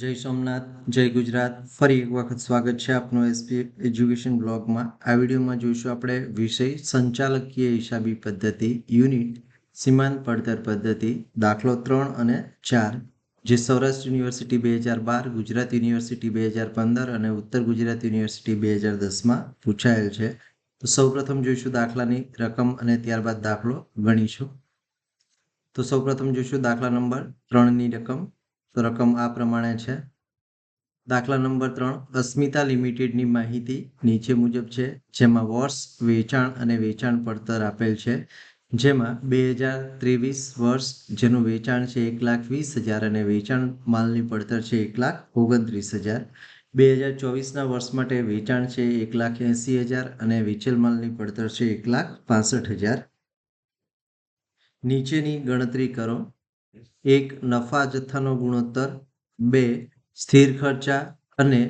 જય સોમનાથ, જય ગુજરાત. ફરી એક વખત સ્વાગત છે આપનું એસપી એજ્યુકેશન બ્લોગમાં. આ વિડીયોમાં જોઈશું આપણે વિષય સંચાલકીય હિસાબી પદ્ધતિ, યુનિટ, સીમાંત પડતર પદ્ધતિ, દાખલો ત્રણ અને ચાર, જે સૌરાષ્ટ્ર યુનિવર્સિટી બે હજાર બાર, ગુજરાત યુનિવર્સિટી બે હજાર પંદર અને ઉત્તર ગુજરાત યુનિવર્સિટી બે હજાર દસમાં પૂછાયેલ છે. તો સૌપ્રથમ જોઈશું દાખલાની રકમ અને ત્યારબાદ દાખલો ગણીશું. તો સૌપ્રથમ જોઈશું દાખલા નંબર ત્રણની રકમ. રકમ આ પ્રમાણે છે. દાખલા નંબર ત્રણ, અસ્મિતા લિમિટેડની માહિતી નીચે મુજબ છે, જેમાં વર્ષ, વેચાણ અને વેચાણ પડતર આપેલ છે. જેમાં બે હજાર ત્રેવીસ વર્ષ, જેનું વેચાણ છે એક લાખ વીસ હજાર અને વેચાણ માલની પડતર છે એક લાખ ઓગણત્રીસ હજાર. બે હજાર ચોવીસના વર્ષ માટે વેચાણ છે એક લાખ એંસી હજાર અને વેચેલ માલની પડતર છે એક લાખ પાસઠ હજાર. નીચેની ગણતરી કરો. એક નફા જથ્થાનો ગુણોત્તર, બે સ્થિર ખર્ચા અને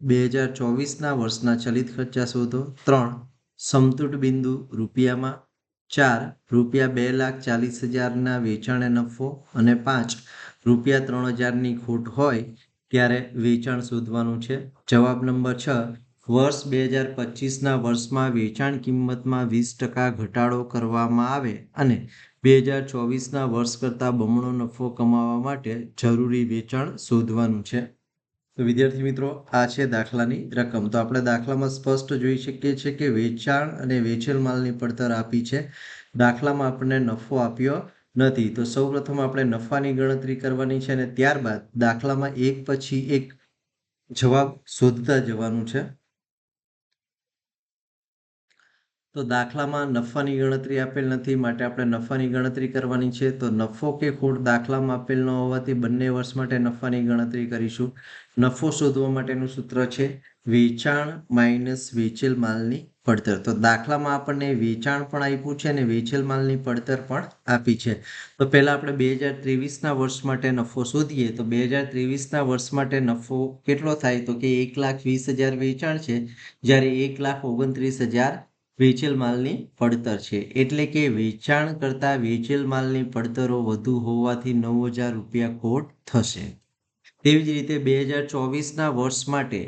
બે હજાર ચોવીસના વર્ષના ચલિત ખર્ચા શોધો. ત્રણ સમતૂટ બિંદુ રૂપિયામાં, ચાર રૂપિયા બે લાખ ચાલીસ હજારના વેચાણે નફો અને પાંચ રૂપિયા ત્રણ હજારની ખોટ હોય ત્યારે વેચાણ શોધવાનું છે. જવાબ નંબર છ, વર્ષ બે હજાર પચીસના વર્ષમાં વેચાણ કિંમતમાં વીસ ટકા ઘટાડો કરવામાં આવે અને બે હજાર ચોવીસના વર્ષ કરતાં બમણો નફો કમાવા માટે જરૂરી વેચાણ શોધવાનું છે. તો વિદ્યાર્થી મિત્રો, આ છે દાખલાની રકમ. તો આપણે દાખલામાં સ્પષ્ટ જોઈ શકીએ છીએ કે વેચાણ અને વેચેલ માલની પડતર આપી છે. દાખલામાં આપણને નફો આપ્યો નથી. તો સૌપ્રથમ આપણે નફાની ગણતરી કરવાની છે અને ત્યારબાદ દાખલામાં એક પછી એક જવાબ શોધતા જવાનું છે. તો દાખલામાં નફાની ગણતરી આપેલ નથી, માટે આપણે નફાની ગણતરી કરવાની છે. તો નફો કે ખોટ દાખલામાં આપેલ ન હોવાથી બંને વર્ષ માટે નફાની ગણતરી કરીશું. નફો શોધવા માટેનું સૂત્ર છે વેચાણ માઇનસ વેચેલ માલની પડતર. તો દાખલામાં આપણને વેચાણ પણ આપ્યું છે અને વેચેલ માલની પડતર પણ આપી છે. તો પહેલાં આપણે બે હજાર ત્રેવીસના વર્ષ માટે નફો શોધીએ. તો બે હજાર ત્રેવીસના વર્ષ માટે નફો કેટલો થાય? તો કે એક લાખ વીસ હજાર વેચાણ છે. જ્યારે એક લાખ ઓગણત્રીસ હજાર વેચેલ માલની પડતર છે. એટલે કે વેચાણ કરતાં વેચેલ માલની પડતરો વધુ હોવાથી નવ હજાર રૂપિયા ખોટ થશે. તેવી જ રીતે બે હજાર ચોવીસના વર્ષ માટે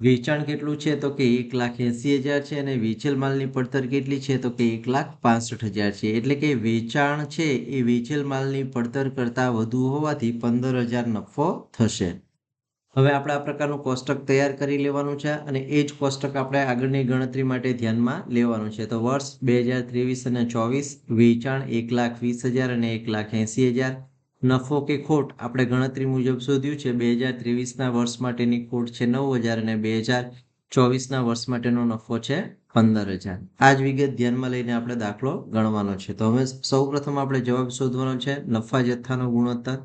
વેચાણ કેટલું છે તો કે એક લાખ એંસી હજાર છે અને વેચેલ માલની પડતર કેટલી છે તો કે એક લાખ પાસઠ હજાર છે. એટલે કે વેચાણ છે એ વેચેલ માલની પડતર કરતાં વધુ હોવાથી પંદર હજાર નફો થશે. હવે આપણે આ પ્રકારનું કોષ્ટક તૈયાર કરી લેવાનું છે અને એ જ કોષ્ટક આપણે આગળની ગણતરી માટે ધ્યાનમાં લેવાનું છે. તો વર્ષ બે હજાર ત્રેવીસ અને ચોવીસ, વેચાણ એક લાખ વીસ હજાર અને એક લાખ એંસી હજાર. નફો કે ખોટ આપણે ગણતરી મુજબ શોધ્યું છે. બે હજાર ત્રેવીસના વર્ષ માટેની ખોટ છે નવ હજાર અને બે હજાર ચોવીસના વર્ષ માટેનો નફો છે પંદર હજાર. આ જ વિગત ધ્યાનમાં લઈને આપણે દાખલો ગણવાનો છે. તો હવે સૌ આપણે જવાબ શોધવાનો છે. નફા જથ્થાનો ગુણોત્તર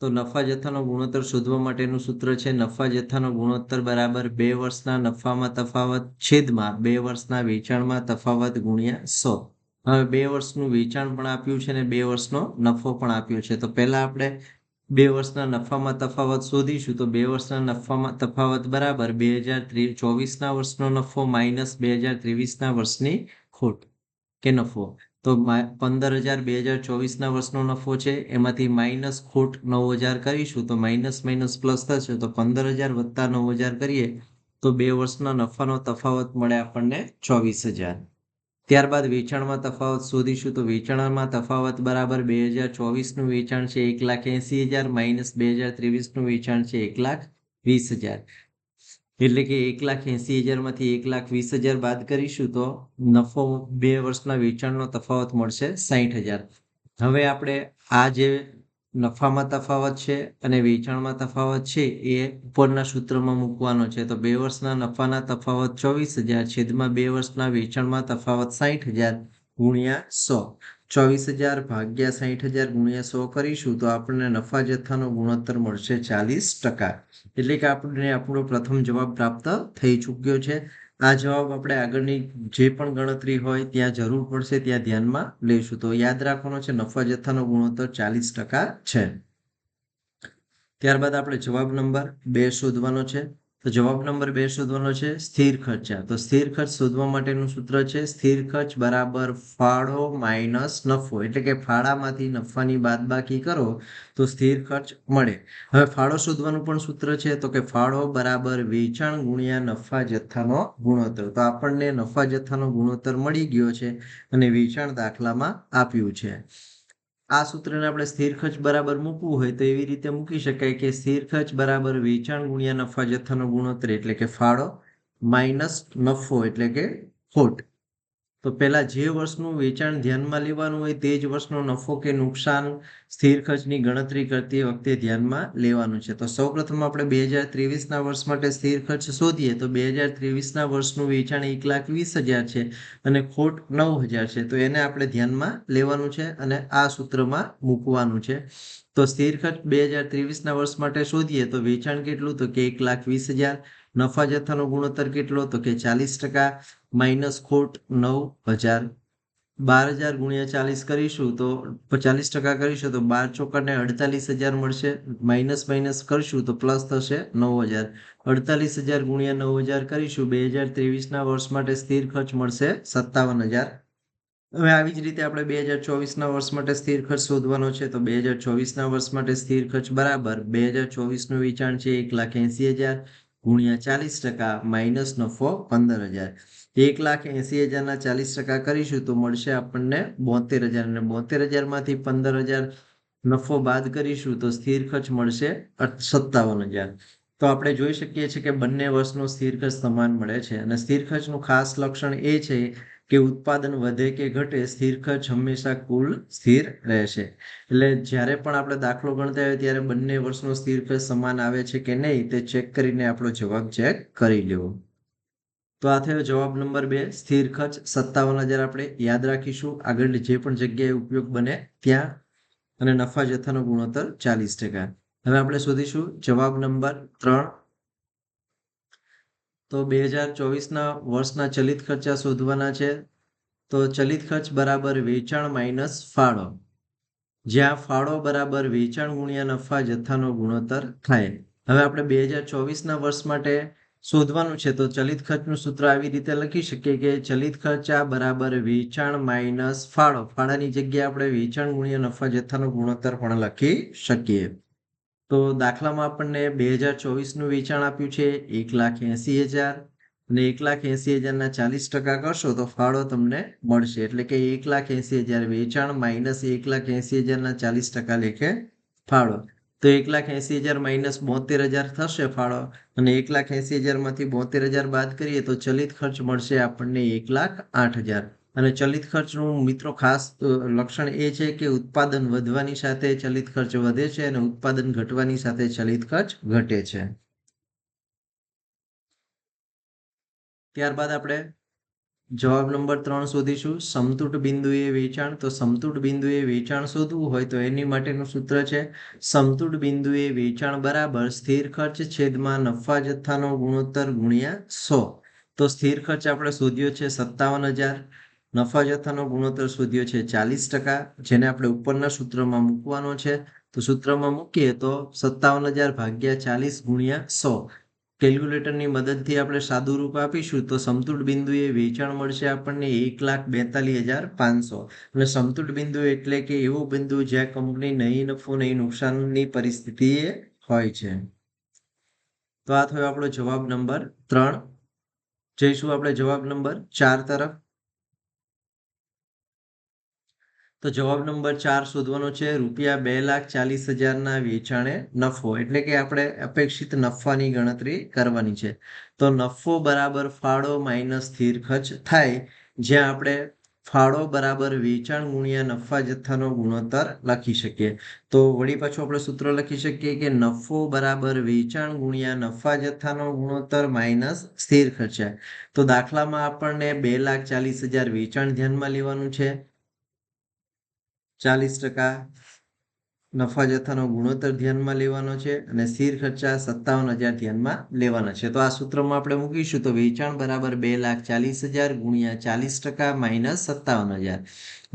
તો નફા જથ્થાનો ગુણોત્તર શોધવા માટેનું સૂત્ર છે. નફા જથ્થાનો ગુણોત્તર બરાબર બે વર્ષના નફામાં તફાવત છેદમાં બે વર્ષના વેચાણમાં તફાવત ગુણ્યા સો. હવે બે વર્ષનું વેચાણ પણ આપ્યું છે અને બે વર્ષનો નફો પણ આપ્યો છે. તો પહેલા આપણે બે વર્ષના નફામાં તફાવત શોધીશું. તો બે વર્ષના નફામાં તફાવત બરાબર બે હજાર ચોવીસના વર્ષનો નફો માઇનસ બે હજાર ત્રેવીસના વર્ષની ખોટ કે નફો. તો પંદર હજાર બે હજાર ચોવીસના વર્ષનો નફો છે, એમાંથી માઇનસ ખોટ નવ હજાર કરીશું, તો માઇનસ માઇનસ પ્લસ થશે, તો પંદર હજાર વત્તા નવ હજાર કરીએ, તો બે વર્ષના નફાનો તફાવત મળે આપણને ચોવીસ હજાર ત્યારબાદ વેચાણમાં તફાવત શોધીશું, તો વેચાણમાં તફાવત બરાબર બે હજાર ચોવીસનું વેચાણ છે એક લાખ એંસી હજાર માઇનસ બે હજાર ત્રેવીસનું વેચાણ છે એક લાખ વીસ હજાર એટલે કે એક લાખ એંસી હજારમાંથી એક લાખ વીસ હજાર બાદ કરીશું તો નફો બે વર્ષના વેચાણનો તફાવત મળશે સાહીઠ હજાર. હવે આપણે આ જે નફામાં તફાવત છે અને વેચાણમાં તફાવત છે એ ઉપરના સૂત્રમાં મૂકવાનો છે. તો બે વર્ષના નફાના તફાવત ચોવીસ હજાર, છેદમાં બે વર્ષના વેચાણમાં તફાવત સાહીઠ હજાર ગુણ્યા સો. ચોવીસ હજાર ભાગ્યા સાહીઠ હજાર ગુણ્યા સો કરીશું તો આપણને નફા જથ્થાનો ગુણોત્તર મળશે ચાલીસ ટકા. એટલે કે આપણને આપણો પ્રથમ જવાબ પ્રાપ્ત થઈ ચૂક્યો છે. આ જવાબ આપણે આગળની જે પણ ગણતરી હોય ત્યાં જરૂર પડશે, ત્યાં ધ્યાનમાં લઈશું. તો યાદ રાખવાનો છે, નફા જથ્થાનો ગુણોત્તર ચાલીસ ટકા છે. ત્યારબાદ આપણે જવાબ નંબર બે શોધવાનો છે. તો જવાબ નંબર બે શોધવાનો છે સ્થિર ખર્ચા. તો સ્થિર ખર્ચ શોધવા માટેનું સૂત્ર છે સ્થિર ખર્ચ બરાબર ફાળો માઇનસ નફો. એટલે કે ફાળામાંથી નફાની બાદબાકી કરો તો સ્થિર ખર્ચ મળે. હવે ફાળો શોધવાનું પણ સૂત્ર છે તો કે ફાળો બરાબર વેચાણ ગુણ્યા નફા જથ્થાનો ગુણોત્તર. તો આપણને નફા જથ્થાનો ગુણોત્તર મળી ગયો છે અને વેચાણ દાખલામાં આપ્યું છે. આ સૂત્રને આપણે સ્થિર ખર્ચ બરાબર મૂકવું હોય તો એવી રીતે મૂકી શકાય કે સ્થિર ખર્ચ બરાબર વેચાણ ગુણ્યા નફા જથ્થાનો ગુણોત્તર, એટલે કે ફાળો, માઇનસ નફો, એટલે કે ખોટ. તો પહેલા જે વર્ષનું વેચાણ ધ્યાનમાં લેવાનું હોય તે જ વર્ષનો નફો કે નુકસાન સ્થિર ખર્ચની ગણતરી કરતી વખતે ધ્યાનમાં લેવાનું છે. તો સૌપ્રથમ આપણે બે હજાર ત્રેવીસના વર્ષ માટે સ્થિર ખર્ચ શોધીએ તો બે હજાર ત્રેવીસના વર્ષનું વેચાણ એક લાખ વીસ હજાર છે અને ખોટ નવ હજાર છે. તો એને આપણે ધ્યાનમાં લેવાનું છે અને આ સૂત્રમાં મૂકવાનું છે. તો સ્થિર ખર્ચ બે હજાર ત્રેવીસના વર્ષ માટે શોધીએ તો વેચાણ કેટલું? તો કે એક લાખ વીસ હજાર. નફા જથ્થાનો ગુણોત્તર કેટલો? તો કે ચાલીસ ટકા. માઇનસ ખોટ નવ હજાર બાર હજાર ગુણ્યા ચાલીસ કરીશું તો ચાલીસ ટકા કરીશું તો બાર ચોકડને અડતાલીસ હજાર મળશે. માઇનસ માઇનસ કરશું તો પ્લસ થશે નવ હજાર. અડતાલીસ હજાર ગુણ્યા નવ હજાર કરીશું બે હજાર ત્રેવીસના વર્ષ માટે સ્થિર ખર્ચ મળશે સત્તાવન હજાર. હવે આવી જ રીતે આપણે બે હજાર ચોવીસના વર્ષ માટે સ્થિર ખર્ચ શોધવાનો છે તો બે હજાર ચોવીસના વર્ષ માટે સ્થિર ખર્ચ બરાબર બે હજાર ચોવીસનું વેચાણ છે એક લાખ એંસી હજાર ગુણ્યા ચાલીસ ટકા માઇનસ નફો પંદર હજાર. એક લાખ એંસી હજારના ચાલીસ ટકા કરીશું તો મળશે આપણને બોતેર હજાર અને બોતેર હજારમાંથી પંદર હજાર નફો બાદ કરીશું તો સ્થિર ખર્ચ મળશે સત્તાવન હજાર. તો આપણે જોઈ શકીએ છીએ કે બંને વર્ષનો સ્થિર ખર્ચ સમાન મળે છે અને સ્થિર ખર્ચનું ખાસ લક્ષણ એ છે કે ઉત્પાદન વધે કે ઘટે સ્થિર ખર્ચ હંમેશા કુલ સ્થિર રહેશે. એટલે જ્યારે પણ આપણે દાખલો ગણતા હોય ત્યારે બંને વર્ષનો સ્થિર ખર્ચ સમાન આવે છે કે નહીં તે ચેક કરીને આપણો જવાબ ચેક કરી લેવો તો આ થયો જવાબ નંબર બે, સ્થિર ખર્ચ. સત્તાવન હજાર આપણે યાદ રાખીશું. આગળ જે પણ જગ્યાએ ઉપયોગ બને ત્યાં. અને નફા જથ્થાનો ગુણોત્તર ચાલીસ ટકા. હવે આપણે શોધીશું જવાબ નંબર ત્રણ. તો બે હજાર ચોવીસના વર્ષના ચલિત ખર્ચા શોધવાના છે. તો ચલિત ખર્ચ બરાબર વેચાણ માઇનસ ફાળો. જ્યાં ફાળો બરાબર વેચાણ ગુણ્યા નફા જથ્થાનો ગુણોત્તર થાય. હવે આપણે બે હજાર ચોવીસના વર્ષ માટે શોધવાનું છે. તો ચલિત ખર્ચનું સૂત્ર આવી રીતે લખી શકીએ કે ચલિત ખર્ચા બરાબર વેચાણ માઇનસ ફાળો. ફાળાની જગ્યાએ આપણે વેચાણ ગુણ્યા નફા જથ્થાનો ગુણોત્તર પણ લખી શકીએ. તો દાખલામાં આપણને બે હજાર ચોવીસનું વેચાણ આપ્યું છે. એક લાખ એંસી હજાર. અને એક લાખ એંસી હજારના ચાલીસ ટકા કરશો તો ફાળો તમને મળશે. એટલે કે એક લાખ એંસી હજાર વેચાણ માઇનસ એક લાખ એંસી હજારના ચાલીસ ટકા લેખે ફાળો. તો એક લાખ એંસી હજાર માઇનસ બોતેર હજાર થશે ફાળો. અને એક લાખ એંસી હજારમાંથી બોતેર હજાર બાદ કરીએ તો ચલિત ખર્ચ મળશે આપણને એક લાખ આઠ હજાર. અને ચલિત ખર્ચનું મિત્રો ખાસ લક્ષણ એ છે કે ઉત્પાદન વધવાની સાથે ચલિત ખર્ચ વધે છે અને ઉત્પાદન ઘટવાની સાથે ચલિત ખર્ચ ઘટે છે. ત્યારબાદ આપણે જવાબ નંબર ત્રણ શોધીશું. સમતુટ બિંદુએ વેચાણ, તો સમતુટ બિંદુએ વેચાણ શોધવું હોય તો એની માટેનું સૂત્ર છે સમતુટ બિંદુએ વેચાણ બરાબર સ્થિર ખર્ચ છેદમાં નફા જથ્થાનો ગુણોત્તર ગુણ્યા સો. તો સ્થિર ખર્ચ આપણે શોધ્યો છે સત્તાવન હજાર. નફા જથ્થાનો ગુણોત્તર શોધ્યો છે ચાલીસ ટકા, જેને આપણે ઉપરના સૂત્રમાં મૂકવાનો છે. તો સૂત્રમાં મૂકીએ તો સત્તાવન હજાર ભાગ્યા ચાલીસ ગુણ્યા સો. કેલ્ક્યુલેટરની મદદથી આપણે સાદું રૂપ આપીશું, તો સમતુટ બિંદુએ વેચાણ મળશે આપણને એક લાખ બેતાલીસ હજાર પાંચસો. અને સમતુટ બિંદુ એટલે કે એવું બિંદુ જ્યાં કંપની નહીં નફો નહીં નુકસાનની પરિસ્થિતિએ હોય છે. તો આ થયો આપણો જવાબ નંબર ત્રણ. જઈશું આપણે જવાબ નંબર ચાર તરફ. તો જવાબ નંબર ચાર શોધવાનો છે, રૂપિયા બે લાખ ચાલીસ હજારના વેચાણે નફો. એટલે કે આપણે અપેક્ષિત નફાની ગણતરી કરવાની છે. તો નફો બરાબર ફાળો માઇનસ સ્થિર ખર્ચ થાય, જ્યાં આપણે ફાળો બરાબર વેચાણ ગુણ્યા નફા જથ્થાનો ગુણોત્તર લખી શકીએ. તો વળી પાછું આપણે સૂત્ર લખી શકીએ કે નફો બરાબર વેચાણ ગુણ્યા નફા જથ્થાનો ગુણોત્તર માઇનસ સ્થિર ખર્ચ તો દાખલામાં આપણને બે લાખ ચાલીસ હજાર વેચાણ ધ્યાનમાં લેવાનું છે. ચાલીસ ટકા નફા જથ્થાનો ગુણોત્તર ધ્યાનમાં લેવાનો છે અને સ્થિર ખર્ચા સત્તાવન હજાર ધ્યાનમાં લેવાના છે. તો આ સૂત્રમાં આપણે મૂકીશું તો વેચાણ બરાબર બે લાખ ચાલીસ હજાર ગુણ્યા ચાલીસ ટકા માઇનસ સત્તાવન હજાર.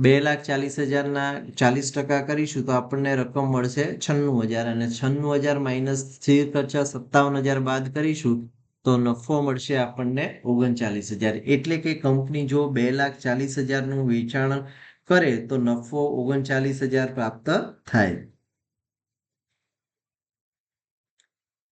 બે લાખ ચાલીસ હજારના ચાલીસ ટકા કરીશું તો આપણને રકમ મળશે છન્નું હજાર અને છન્નું હજાર માઇનસ સ્થિર ખર્ચા સત્તાવન હજાર બાદ કરીશું તો નફો મળશે આપણને ઓગણચાલીસ હજાર. એટલે કે કંપની જો બે લાખ ચાલીસ હજારનું વેચાણ કરે તો નફો ઓગણચાલીસ હજાર પ્રાપ્ત થાય.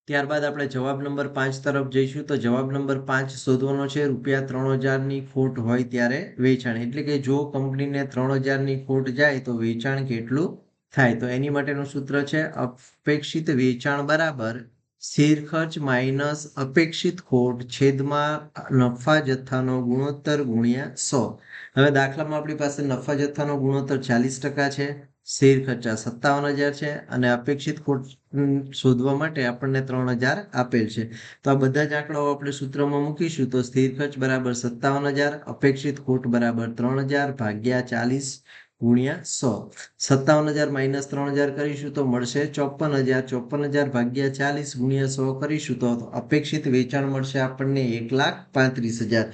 ત્યારબાદ આપણે જવાબ નંબર પાંચ તરફ જઈશું. તો જવાબ નંબર પાંચ શોધવાનો છે, રૂપિયા ત્રણ હજારની ખોટ હોય ત્યારે વેચાણ. એટલે કે જો કંપનીને ત્રણ હજારની ખોટ જાય તો વેચાણ કેટલું થાય? તો એની માટેનું સૂત્ર છે, અપેક્ષિત વેચાણ બરાબર સ્થિર ખર્ચ માઇનસ અપેક્ષિત ખોટ છેદમાં નફા જથ્થાનો ગુણોત્તર ગુણ્યા સો. હવે દાખલામાં આપણી પાસે નફા જથ્થાનો ગુણોત્તર ચાલીસ ટકા છે સ્થિર ખર્ચા સત્તાવન હજાર છે, અને અપેક્ષિત ખોટ શોધવા માટે આપણને ત્રણ હજાર આપેલ છે. તો આ બધા જ આંકડાઓ આપણે સૂત્રમાં મૂકીશું, તો સ્થિર ખર્ચ બરાબર સત્તાવન હજાર, અપેક્ષિત ખોટ બરાબર ત્રણ હજાર, ભાગ્યા ચાલીસ ગુણ્યા સો. સત્તાવન હજાર માઇનસ ત્રણ હજાર કરીશું તો મળશે ચોપન હજાર. ચોપન હજાર ભાગ્યા ચાલીસ ગુણ્યા સો કરીશું તો અપેક્ષિત વેચાણ મળશે આપણને એક લાખ પાંત્રીસ હજાર.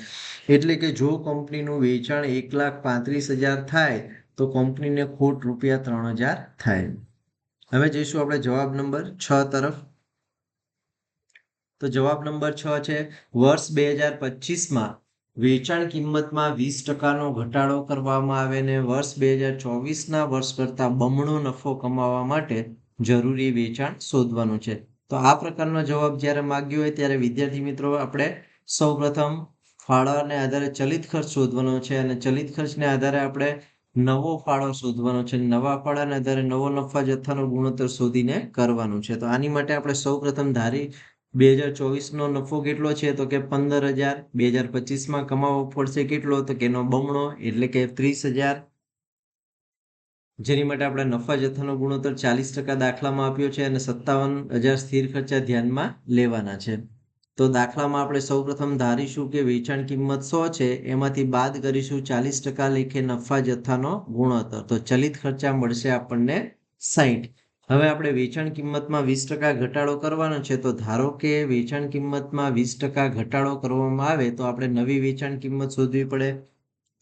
એટલે કે જો કંપનીનું વેચાણ એક લાખ પાંત્રીસ હજાર થાય, તો કંપનીને ખોટ રૂપિયા ત્રણ હજાર થાય. હવે જઈશું આપણે જવાબ નંબર છ તરફ. તો જવાબ નંબર છ છે, વર્ષ બે હજાર પચીસમાં વેચાણ કિંમતમાં વીસ ટકાનો ઘટાડો કરવામાં આવે ને વર્ષ બે હજાર ચોવીસના વર્ષ કરતાં બમણો નફો કમાવા માટે જરૂરી વેચાણ શોધવાનું છે. તો આ પ્રકારનો જવાબ જ્યારે માગ્યો હોય ત્યારે વિદ્યાર્થી મિત્રો, આપણે સૌપ્રથમ ફાળાને આધારે ચલિત ખર્ચ શોધવાનો છે અને ચલિત ખર્ચને આધારે આપણે નવો ફાળો શોધવાનો છે. નવા ફાળાને આધારે નવો નફા જથ્થાનો ગુણોત્તર શોધીને કરવાનું છે. તો આની માટે આપણે સૌપ્રથમ ધારી બે હજાર ચોવીસનો નફો કેટલો છે? તો કે પંદર હજાર. બે હજાર પચીસમાં કમાવો પડશે કેટલો? તો કે એનો બમણો, એટલે કે ત્રીસ હજાર. જેની માટે આપણે નફા જથ્થાનો ગુણોત્તર ચાલીસ ટકા દાખલામાં આપ્યો છે અને સત્તાવન હજાર સ્થિર ખર્ચા ધ્યાનમાં લેવાના છે. તો દાખલામાં આપણે સૌપ્રથમ ધારીશું કે વેચાણ કિંમત સો છે, એમાંથી બાદ કરીશું ચાલીસ ટકા લેખે નફા જથ્થાનો ગુણોત્તર. તો ચલિત ખર્ચા મળશે આપણને સાહીઠ હવે આપણે વેચાણ કિંમતમાં વીસ ટકા ઘટાડો કરવાનો છે, તો ધારો કે વેચાણ કિંમતમાં વીસ ટકા ઘટાડો કરવામાં આવે, તો આપણે નવી વેચાણ કિંમત શોધવી પડે.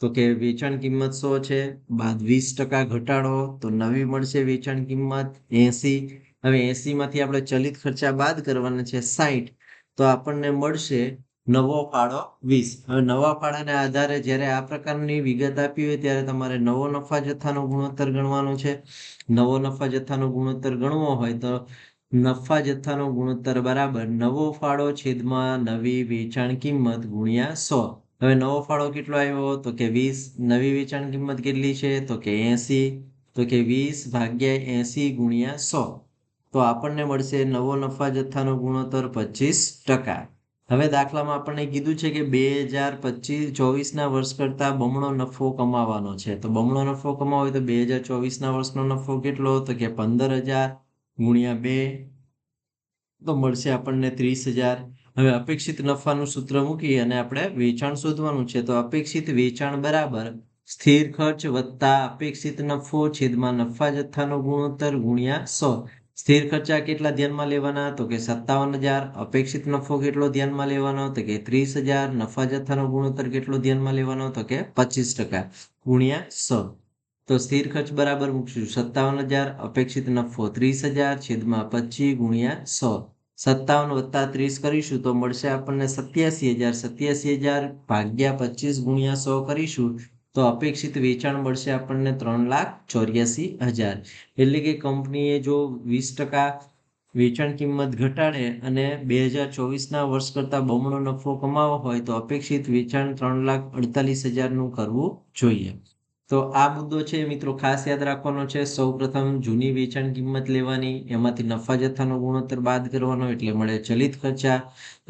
તો કે વેચાણ કિંમત સો છે, બાદ વીસ ટકા ઘટાડો, તો નવી મળશે વેચાણ કિંમત એસી. હવે એસીમાંથી આપણે ચલિત ખર્ચા બાદ કરવાના છે સાહીઠ તો આપણને મળશે નવો ફાળો વીસ. હવે નવા ફાળાને આધારે જ્યારે આ પ્રકારની વિગત આપી હોય ત્યારે તમારે નવો નફા જથ્થાનો ગુણોત્તર ગણવાનો છે. નવો નફા જથ્થાનો ગુણોત્તર ગણવો હોય તો નફા જથ્થાનો ગુણોત્તર બરાબર નવો ફાળો છેદમાં નવી વેચાણ કિંમત ગુણ્યા સો. હવે નવો ફાળો કેટલો આવ્યો? તો કે વીસ. નવી વેચાણ કિંમત કેટલી છે? તો કે એસી. તો કે વીસ ભાગ્યા એસી ગુણ્યા સો. તો આપણને મળશે નવો નફા જથ્થાનો ગુણોત્તર પચીસ ટકા. હવે દાખલામાં આપણને કીધું છે કે બે હજાર પચીસ ચોવીસના વર્ષ કરતાં બમણો નફો કમાવાનો છે. તો બમણો નફો કમાવો તો બે હજાર ચોવીસના વર્ષનો નફો કેટલો? તો કે પંદર હજાર ગુણ્યા બે તો મળશે આપણને ત્રીસ હજાર. હવે અપેક્ષિત નફાનું સૂત્ર મૂકી અને આપણે વેચાણ શોધવાનું છે. તો અપેક્ષિત વેચાણ બરાબર સ્થિર ખર્ચ વત્તા અપેક્ષિત નફો છેદમાં નફા જથ્થાનો ગુણોત્તર ગુણ્યા સો. સ્થિર ખર્ચા કેટલા ધ્યાનમાં લેવાના? તો કે સત્તાવન હજાર. અપેક્ષિત નફો કેટલો ધ્યાનમાં લેવાનો? તો કે ત્રીસ હજાર. નફા જથ્થાનો ગુણોત્તર કેટલો ધ્યાનમાં લેવાનો? તો કે પચીસ ટકા. ગુણ્યા સો. તો સ્થિર ખર્ચ બરાબર મૂકશું. સત્તાવન હજાર. અપેક્ષિત નફો ત્રીસ હજાર. છેદમાં પચીસ ગુણ્યા સો. સત્તાવન વત્તા ત્રીસ કરીશું તો મળશે આપણને સત્યાસી હજાર. સત્યાસી હજાર ભાગ્યા પચીસ ગુણ્યા સો કરીશું. તો અપેક્ષિત વેચાણ મળશે આપણને ત્રણ લાખ ચોર્યાસી હજાર. એટલે કે કંપનીએ જો વીસ ટકા વેચાણ કિંમત ઘટાડે અને બે હજાર ચોવીસના વર્ષ કરતાં બમણો નફો કમાવો હોય તો અપેક્ષિત વેચાણ ત્રણ લાખ અડતાલીસ હજારનું કરવું જોઈએ. તો આ મુદ્દો છે મિત્રો ખાસ યાદ રાખવાનો છે. સૌ પ્રથમ જૂની વેચાણ કિંમત લેવાની, એમાંથી નફા જથ્થાનો ગુણોત્તર બાદ કરવાનો એટલે મળે ચલિત ખર્ચા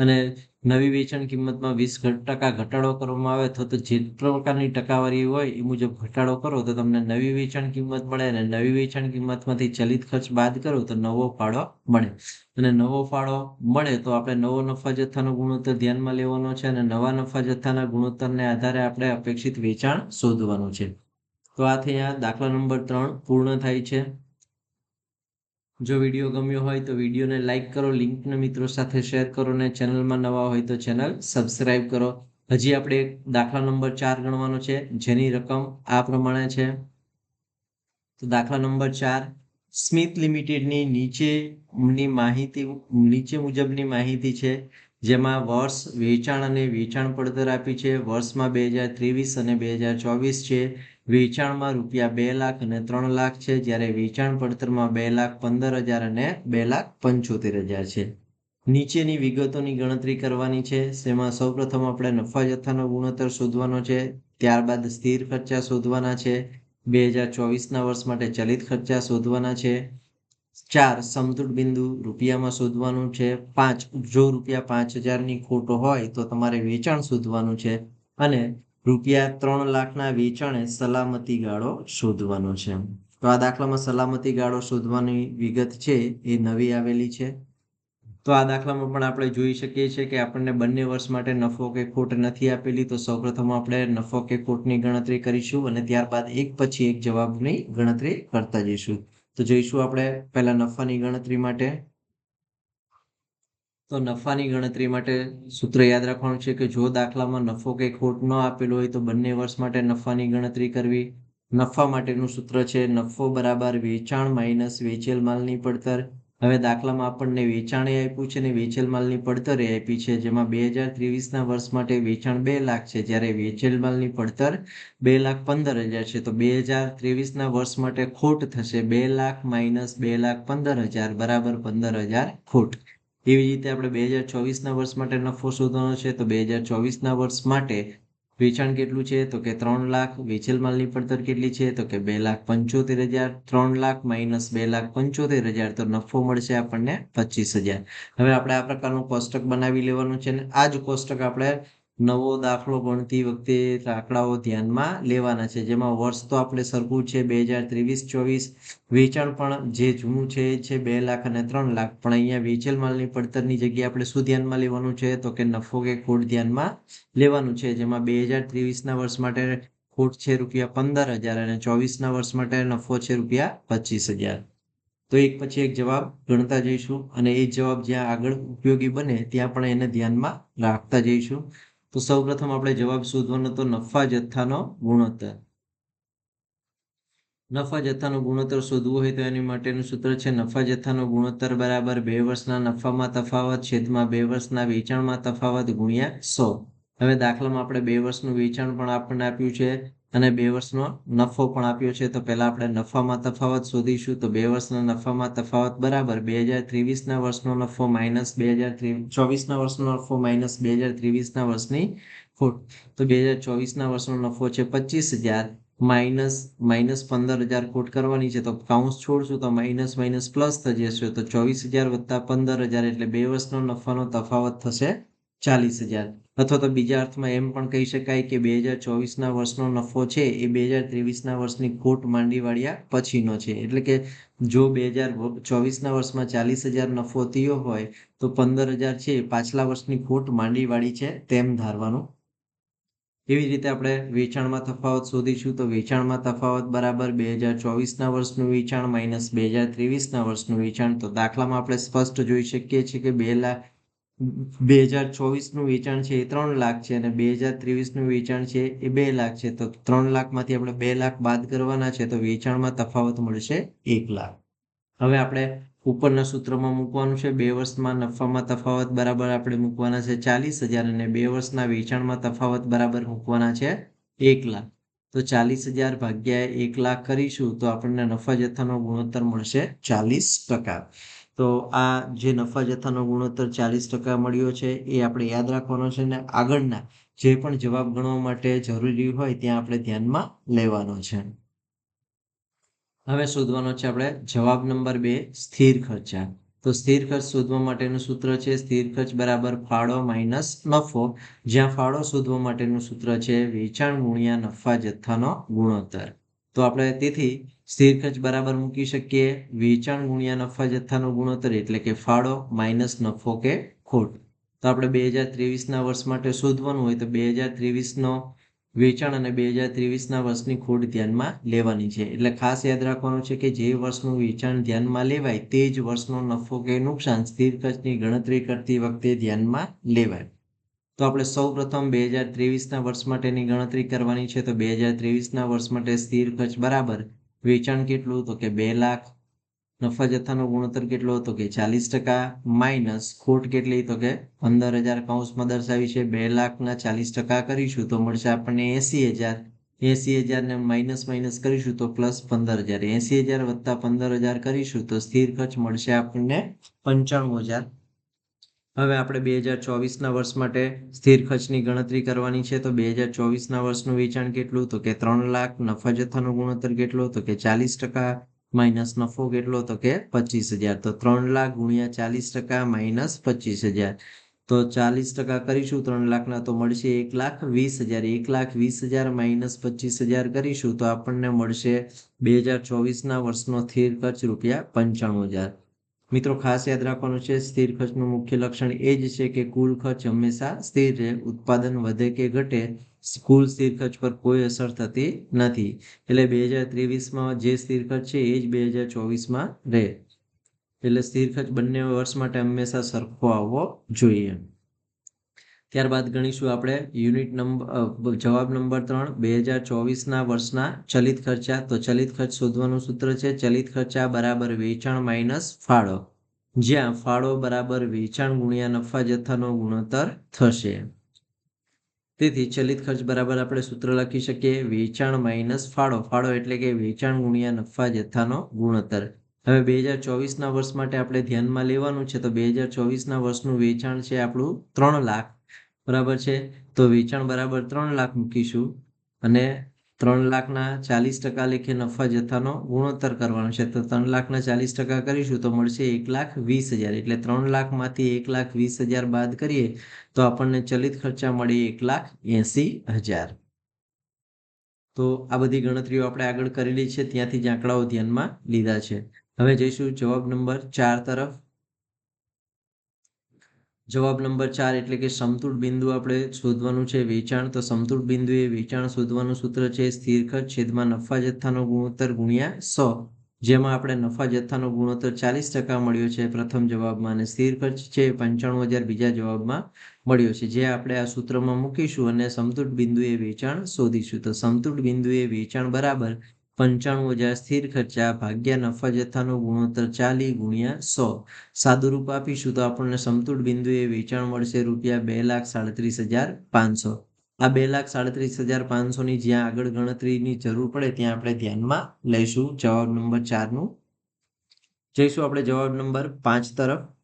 અને નવી વેચાણ કિંમતમાં વીસ ટકા ઘટાડો કરવામાં આવે તો જે પ્રકારની ટકાવારી હોય એ મુજબ ઘટાડો કરો. તો તમને નવી વેચાણ કિંમત મળે અને નવી વેચાણ કિંમતમાંથી ચલિત ખર્ચ બાદ કરો તો નવો ફાળો મળે. અને નવો ફાળો મળે તો આપણે નવો નફા જથ્થાનો ગુણોત્તર ધ્યાનમાં લેવાનો છે અને નવા નફા જથ્થાના ગુણોત્તરને આધારે આપણે અપેક્ષિત વેચાણ શોધવાનું છે. તો આ થયા દાખલા નંબર ત્રણ, પૂર્ણ થાય છે. જો વીડિયો ગમ્યો હોય તો વિડીયોને લાઇક કરો, લિંકને મિત્રો સાથે શેર કરો અને ચેનલમાં નવા હોય તો ચેનલ સબસ્ક્રાઇબ કરો. હજી આપણે દાખલા નંબર ચાર ગણવાનો છે, જેની રકમ આ પ્રમાણે છે. તો દાખલા નંબર ચાર સ્મિથ લિમિટેડની નીચેની માહિતી, નીચે મુજબની માહિતી છે, જેમાં વર્ષ વેચાણ અને વેચાણ પડતર આપી છે. વર્ષમાં બે હજાર ત્રેવીસ અને બે હજાર ચોવીસ છે. વેચાણમાં રૂપિયા બે લાખ અને ત્રણ લાખ છે. જ્યારે વેચાણ પડતરમાં બે લાખ પંદર હજાર અને બે લાખ પંચોતેર હજાર છે. નીચેની વિગતોની ગણતરી કરવાની છે. તેમાં સૌપ્રથમ આપણે નફા જથ્થાનો ગુણોત્તર શોધવાનો છે. ત્યારબાદ સ્થિર ખર્ચા શોધવાના છે. બે હજાર ચોવીસના વર્ષ માટે ચલિત ખર્ચા શોધવાના છે. ચાર, સમતુલ બિંદુ રૂપિયામાં શોધવાનું છે. પાંચ, જો રૂપિયા પાંચ હજારની ખોટો હોય તો તમારે વેચાણ શોધવાનું છે. અને રૂપિયા ત્રણ લાખના વેચાણે સલામતી ગાળો શોધવાનો છે. તો આ દાખલામાં સલામતી ગાળો શોધવાની વિગત છે, એ નવી આવેલી છે. તો આ દાખલામાં પણ આપણે જોઈ શકીએ છીએ કે આપણને બંને વર્ષ માટે નફો કે ખોટ નથી આપેલી, તો સૌપ્રથમ આપણે નફો કે ખોટની ગણતરી કરીશું અને ત્યારબાદ એક પછી એક જવાબની ગણતરી કરતા જઈશું. તો જોઈશું આપણે પહેલા નફાની ગણતરી માટે. તો નફાની ગણતરી માટે સૂત્ર યાદ રાખવાનું છે કે જો દાખલામાં નફો કે ખોટ ન આપેલો હોય તો બંને વર્ષ માટે નફાની ગણતરી કરવી. નફા માટેનું સૂત્ર છે નફો બરાબર વેચાણ માઇનસ વેચેલ માલની પડતર. હવે દાખલામાં આપણને વેચાણે આપ્યું છે અને વેચેલ માલની પડતરે આપી છે. જેમાં બે હજાર ત્રેવીસના વર્ષ માટે વેચાણ બે લાખ છે. જ્યારે વેચેલ માલની પડતર બે લાખ પંદર હજાર છે. તો બે હજાર ત્રેવીસના વર્ષ માટે ખોટ થશે. બે લાખ માઇનસ બે લાખ પંદર હજાર બરાબર પંદર હજાર ખોટ. એવી રીતે આપણે બે હજાર ચોવીસના વર્ષ માટે નફો શોધવાનો છે, તો બે હજાર ચોવીસના વર્ષ માટે વેચાણ કેટલું છે? તો કે ત્રણ લાખ. વેચેલ માલની પડતર કેટલી છે? તો કે બે લાખ પંચોતેર હજાર. ત્રણ લાખ માઇનસ બે લાખ પંચોતેર હજાર. તો નફો મળશે આપણને પચીસ હજાર. હવે આપણે આ પ્રકારનું કોષ્ટક બનાવી લેવાનું છે અને આ જ કોષ્ટક આપણે નવો દાખલો ગણતી વખતે આંકડાઓ ધ્યાનમાં લેવાના છે. જેમાં વર્ષ તો આપણે સરખું છે, બે હજાર ત્રેવીસ, ચોવીસ વેચાણ પણ જે જૂનું છે, એ છે બે લાખ અને ત્રણ લાખ. પણ અહીંયા વેચેલ માલની પડતરની જગ્યાએ આપણે શું ધ્યાનમાં લેવાનું છે? તો કે નફો કે ખોટ ધ્યાનમાં લેવાનું છે. જેમાં બે હજાર ત્રેવીસના વર્ષ માટે ખોટ છે રૂપિયા પંદર હજાર અને ચોવીસના વર્ષ માટે નફો છે રૂપિયા પચીસ હજાર. તો એક પછી એક જવાબ ગણતા જઈશું અને એ જવાબ જ્યાં આગળ ઉપયોગી બને ત્યાં પણ એને ધ્યાનમાં રાખતા જઈશું. તો સૌપ્રથમ આપણે જવાબ શોધવાનો તો નફા જથ્થાનો ગુણોત્તર. નફા જથ્થાનો ગુણોત્તર શોધવું હોય તો એની માટેનું સૂત્ર છે નફા જથ્થાનો ગુણોત્તર બરાબર બે વર્ષના નફામાં તફાવત, છેદમાં બે વર્ષના વેચાણમાં તફાવત ગુણ્યા સો. હવે દાખલામાં આપણે બે વર્ષનું વેચાણ પણ આપણને આપ્યું છે. અને બે વર્ષનો નફો પણ આપ્યો છે. તો પહેલા આપણે નફામાં તફાવત શોધીશું. તો બે વર્ષના નફામાં તફાવત બરાબર બે હજાર ત્રેવીસના વર્ષનો નફો માઇનસ બે હજાર ચોવીસના વર્ષનો નફો માઇનસ બે હજાર ત્રેવીસના વર્ષની ખોટ તો બે હજાર ચોવીસના વર્ષનો નફો છે પચીસ હજાર. માઇનસ માઇનસ પંદર હજાર ખોટ કરવાની છે. તો કાઉન્સ છોડશું તો માઇનસ માઇનસ પ્લસ થઈ જશે. તો ચોવીસ હજાર વત્તા પંદર હજાર એટલે બે વર્ષનો નફાનો તફાવત થશે ચાલીસ હજાર. અથવા તો બીજા અર્થમાં એમ પણ કહી શકાય કે બે હજાર ચોવીસના વર્ષનો નફો છે એ બે હજાર ત્રેવીસના વર્ષની ખોટ માંડી વાળ્યા પછીનો છે. એટલે કે જો બે હજાર ચોવીસના વર્ષમાં ચાલીસ હજાર નફો થયો હોય તો પંદર હજાર છે પાછલા વર્ષની ખોટ માંડી વાળી છે તેમ ધારવાનું. એવી રીતે આપણે વેચાણમાં તફાવત શોધીશું તો વેચાણમાં તફાવત બરાબર બે હજાર ચોવીસના વર્ષનું વેચાણ માઇનસ બે હજાર ત્રેવીસના વર્ષનું વેચાણ. તો દાખલામાં આપણે સ્પષ્ટ જોઈ શકીએ છીએ કે બે લાખ બે હજાર ચોવીસનું વેચાણ છે એ ત્રણ લાખ છે અને બે હજાર ત્રેવીસનું વેચાણ છે એ બે લાખ છે. તો ત્રણ લાખમાંથી આપણે બે લાખ બાદ કરવાના છે તો વેચાણમાં તફાવત મળશે એક લાખ. હવે આપણે ઉપરના સૂત્રમાં મૂકવાનું છે બે વર્ષમાં નફામાં તફાવત બરાબર આપણે મૂકવાના છે ચાલીસ હજાર અને બે વર્ષના વેચાણમાં તફાવત બરાબર મૂકવાના છે એક લાખ. તો ચાલીસ હજાર ભાગ્યા એક લાખ કરીશું તો આપણને નફા જથ્થાનો ગુણોત્તર મળશે ચાલીસ ટકા. તો આ જે નફા જથ્થાનો ગુણોત્તર ચાલીસ ટકા મળ્યો છે, એ આપણે યાદ રાખવાનો છે અને આગળના જે પણ જવાબ ગણવા માટે જરૂરી હોય ત્યાં આપણે ધ્યાનમાં લેવાનો છે. હવે શોધવાનો છે આપણે જવાબ નંબર બે, સ્થિર ખર્ચા. તો સ્થિર ખર્ચ શોધવા માટેનું સૂત્ર છે, સ્થિર ખર્ચ બરાબર ફાળો માઇનસ નફો. જ્યાં ફાળો શોધવા માટેનું સૂત્ર છે, વેચાણ ગુણ્યા નફા જથ્થાનો ગુણોત્તર. તો આપણે તેથી સ્થિર ખર્ચ બરાબર મૂકી શકીએ. વેચાણ ગુણ્યા નફા જથ્થાનો ગુણોત્તર એટલે કે ફાળો માઇનસ નફો કે ખોટ. તો આપણે બે હજાર ત્રેવીસના વર્ષ માટે શોધવાનું હોય તો બે હજાર ત્રેવીસનો વેચાણ અને બે હજાર ત્રેવીસના વર્ષની ખોટ ધ્યાનમાં લેવાની છે. એટલે ખાસ યાદ રાખવાનું છે કે જે વર્ષનું વેચાણ ધ્યાનમાં લેવાય તે જ વર્ષનો નફો કે નુકસાન સ્થિર ખર્ચની ગણતરી કરતી વખતે ધ્યાનમાં લેવાય. તો આપણે સૌ પ્રથમ બે હજાર ત્રેવીસના વર્ષ માટેની ગણતરી કરવાની છે. તો બે હજાર ત્રેવીસના વર્ષ માટે સ્થિર ખર્ચ બરાબર વેચાણ કેટલું તો કે બે લાખ? નફા જથ્થાનો ગુણોત્તર કેટલો હતો કે ચાલીસ ટકા? માઇનસ ખોટ કેટલી તો કે પંદર હજાર કૌંસમાં દર્શાવી છે બે લાખના ચાલીસ ટકા કરીશું તો મળશે આપણને એસી હજાર. એસી હજારને માઇનસ માઇનસ કરીશું તો પ્લસ પંદર હજાર. એસી હજાર વત્તા પંદર હજાર કરીશું તો સ્થિર ખર્ચ મળશે આપણને પંચાણું હજાર. હવે આપણે બે હજાર ચોવીસના વર્ષ માટે સ્થિર ખર્ચની ગણતરી કરવાની છે. તો બે હજાર ચોવીસના વર્ષનું વેચાણ કેટલું? તો કે ત્રણ લાખ નફા જથ્થાનો ગુણોત્તર કેટલો? તો કે ચાલીસ ટકા માઇનસ નફો કેટલો? તો કે પચીસ હજાર. તો ત્રણ લાખ ગુણ્યા ચાલીસ ટકા માઇનસ પચીસ હજાર. તો ચાલીસ ટકા કરીશું, ત્રણ લાખના તો મળશે એક લાખ વીસ હજાર. એક લાખ વીસ હજાર માઇનસ પચીસ હજાર કરીશું, તો આપણને મળશે બે હજાર ચોવીસના વર્ષનો સ્થિર ખર્ચ રૂપિયા પંચાણું હજાર. મિત્રો, ખાસ યાદ રાખવાનું છે, સ્થિર ખર્ચનું મુખ્ય લક્ષણ એ જ છે કે કુલ ખર્ચ હંમેશા સ્થિર રહે, ઉત્પાદન વધે કે ઘટે, કુલ સ્થિર ખર્ચ પર કોઈ અસર થતી નથી. એટલે બે હજાર ત્રેવીસમાં જે સ્થિર ખર્ચ છે એ જ બે હજાર ચોવીસમાં રહે. એટલે સ્થિર ખર્ચ બંને વર્ષ માટે હંમેશા સરખો આવવો જોઈએ. ત્યારબાદ ગણીશું આપણે યુનિટ નંબર જવાબ નંબર ત્રણ, બે હજાર ચોવીસના વર્ષના ચલિત ખર્ચા. તો ચલિત ખર્ચ શોધવાનું સૂત્ર છે, ચલિત ખર્ચા બરાબર વેચાણ માઇનસ ફાળો. જ્યાં ફાળો બરાબર વેચાણ ગુણ્યા નફા જથ્થાનો ગુણોત્તર થશે. તેથી ચલિત ખર્ચ બરાબર આપણે સૂત્ર લખી શકીએ, વેચાણ માઇનસ ફાળો. ફાળો એટલે કે વેચાણ ગુણ્યા નફા જથ્થાનો ગુણોત્તર. હવે બે હજાર ચોવીસના વર્ષ માટે આપણે ધ્યાનમાં લેવાનું છે, તો બે હજાર ચોવીસના વર્ષનું વેચાણ છે આપણું ત્રણ લાખ. બરાબર છે? તો વેચાણ બરાબર ત્રણ લાખ મૂકીશું અને ત્રણ લાખના ચાલીસ ટકા લેખે નફા જથ્થાનો ગુણોત્તર કરવાનો છે. તો ત્રણ લાખના ચાલીસ ટકા કરીશું તો મળશે એક લાખ વીસ હજાર. એટલે ત્રણ લાખમાંથી એક લાખ વીસ હજાર બાદ કરીએ તો આપણને ચલિત ખર્ચા મળે એક લાખ એંસી હજાર. તો આ બધી ગણતરીઓ આપણે આગળ કરેલી છે. ત્યાંથી જ આંકડાઓ ધ્યાનમાં લીધા છે. હવે જઈશું જવાબ નંબર ચાર તરફ. જવાબ નંબર ચાર એટલે કે સમતુળ બિંદુ આપણે શોધવાનું છે વેચાણ. તો સમતુળ બિંદુ એ વેચાણ શોધવાનું સૂત્ર છે સ્થિર ખર્ચ છેદમાં નફા જથ્થાનો ગુણોત્તર ગુણ્યા સો. જેમાં આપણે નફા જથ્થાનો ગુણોત્તર ચાલીસ ટકા મળ્યો છે પ્રથમ જવાબમાં અને સ્થિર ખર્ચ છે પંચાણું હજાર બીજા જવાબમાં મળ્યો છે. જે આપણે આ સૂત્રમાં મૂકીશું અને સમતુટ બિંદુએ વેચાણ શોધીશું. તો સમતુળ બિંદુએ વેચાણ બરાબર પંચાણું હજાર સ્થિર ખર્ચા, ભાગ્યા, નફા, જથ્થાનો ગુણોત્તર, ચાલી ગુણ્યા સો. સાદુરૂપ આપીશું તો આપણને સમતુલ બિંદુએ વેચાણ મળશે રૂપિયા બે લાખ સાડત્રીસ હજાર પાંચસો. આ બે લાખ સાડત્રીસ હજાર પાંચસોની જ્યાં આગળ ગણતરીની જરૂર પડે ત્યાં આપણે ધ્યાનમાં લઈશું. જવાબ નંબર ચારનું. જઈશું આપણે જવાબ નંબર પાંચ તરફ.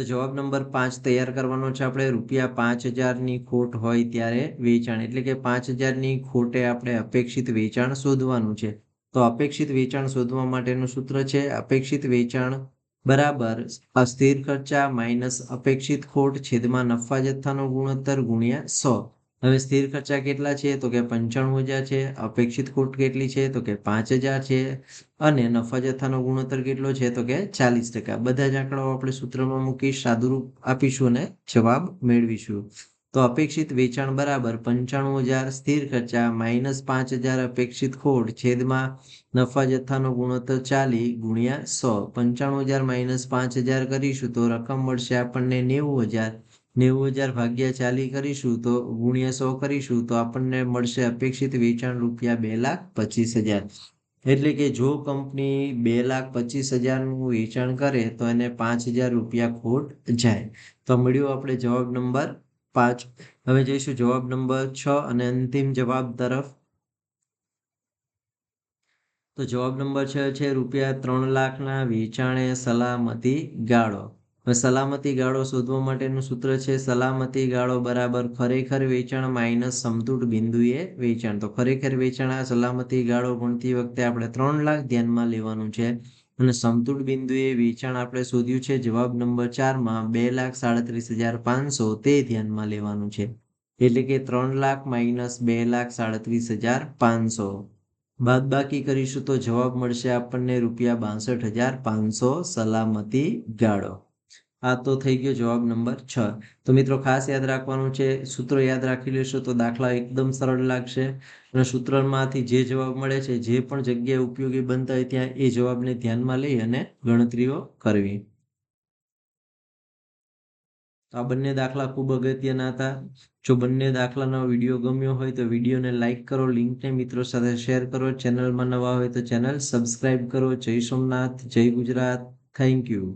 તો જવાબ નંબર પાંચ તૈયાર કરવાનો છે આપણે. રૂપિયા પાંચ હજારની ખોટ હોય ત્યારે વેચાણ. એટલે કે પાંચ હજારની ખોટે આપણે અપેક્ષિત વેચાણ શોધવાનું છે. તો અપેક્ષિત વેચાણ શોધવા માટેનું સૂત્ર છે અપેક્ષિત વેચાણ બરાબર અસ્થિર ખર્ચા માઇનસ અપેક્ષિત ખોટ છેદમાં નફા જથ્થાનો ગુણોત્તર ગુણ્યા સો. હવે સ્થિર ખર્ચા કેટલા છે? તો કે પંચાણું હજાર છે. અપેક્ષિત ખોટ કેટલી છે? તો કે પાંચ હજાર છે. અને નફા જથ્થાનો ગુણોત્તર કેટલો છે? તો કે ચાલીસ ટકા. બધા જ આંકડાઓ આપણે સૂત્રમાં મૂકી સાદુરૂપ આપીશું અને જવાબ મેળવીશું. તો અપેક્ષિત વેચાણ બરાબર પંચાણું હજાર સ્થિર ખર્ચા માઇનસ પાંચ હજાર અપેક્ષિત ખોટ છેદમાં નફા જથ્થાનો ગુણોત્તર ચાલી ગુણ્યા સો. પંચાણું હજાર માઇનસ પાંચ હજાર કરીશું તો રકમ મળશે આપણને નેવું હજાર. નેવું હજાર ભાગ્યા ચાલી કરીશું તો ગુણ્યા સો કરીશું તો આપણને મળશે અપેક્ષિત વેચાણ રૂપિયા બે લાખ પચીસ હજાર. એટલે કે જો કંપની બે લાખ પચીસ હજારનું વેચાણ કરે તો એને પાંચ હજાર રૂપિયા ખોટ જાય. તો મળ્યો આપણે જવાબ નંબર પાંચ. હવે જઈશું જવાબ નંબર છ અને અંતિમ જવાબ તરફ. તો જવાબ નંબર છ છે રૂપિયા ત્રણ લાખના વેચાણે સલામતી ગાળો. સલામતી ગાળો શોધવા માટેનું સૂત્ર છે, સલામતી ગાળો બરાબર ખરેખર વેચાણ માઇનસ સમતૂટ બિંદુએ વેચાણ. તો ખરેખર વેચાણ આ સલામતી ગાળો ગણતી વખતે આપણે ત્રણ લાખ ધ્યાનમાં લેવાનું છે. અને સમતૂટ બિંદુએ વેચાણ આપણે શોધ્યું છે, જવાબ નંબર ચારમાં બે લાખ સાડત્રીસ હજાર પાંચસો તે ધ્યાનમાં લેવાનું છે. એટલે કે ત્રણ લાખ માઇનસ બે લાખ સાડત્રીસ હજાર પાંચસો. બાદ બાકી કરીશું તો જવાબ મળશે આપણને રૂપિયા બાસઠ હજાર પાંચસો સલામતી ગાળો. આ તો થઈ ગયો જવાબ નંબર છ. તો મિત્રો ખાસ યાદ રાખવાનું છે, સૂત્રો યાદ રાખી લેશો તો દાખલા એકદમ સરળ લાગશે. અને સૂત્રમાંથી જે જવાબ મળે છે, જે પણ જગ્યાએ ઉપયોગી બનતા હોય ત્યાં એ જવાબને ધ્યાનમાં લઈ અને ગણતરીઓ કરવી. આ બંને દાખલા ખૂબ અગત્યના હતા. જો બંને દાખલાનો વીડિયો ગમ્યો હોય તો વિડીયોને લાઇક કરો, લિંકને મિત્રો સાથે શેર કરો. ચેનલમાં નવા હોય તો ચેનલ સબસ્ક્રાઇબ કરો. જય સોમનાથ, જય ગુજરાત. Thank you.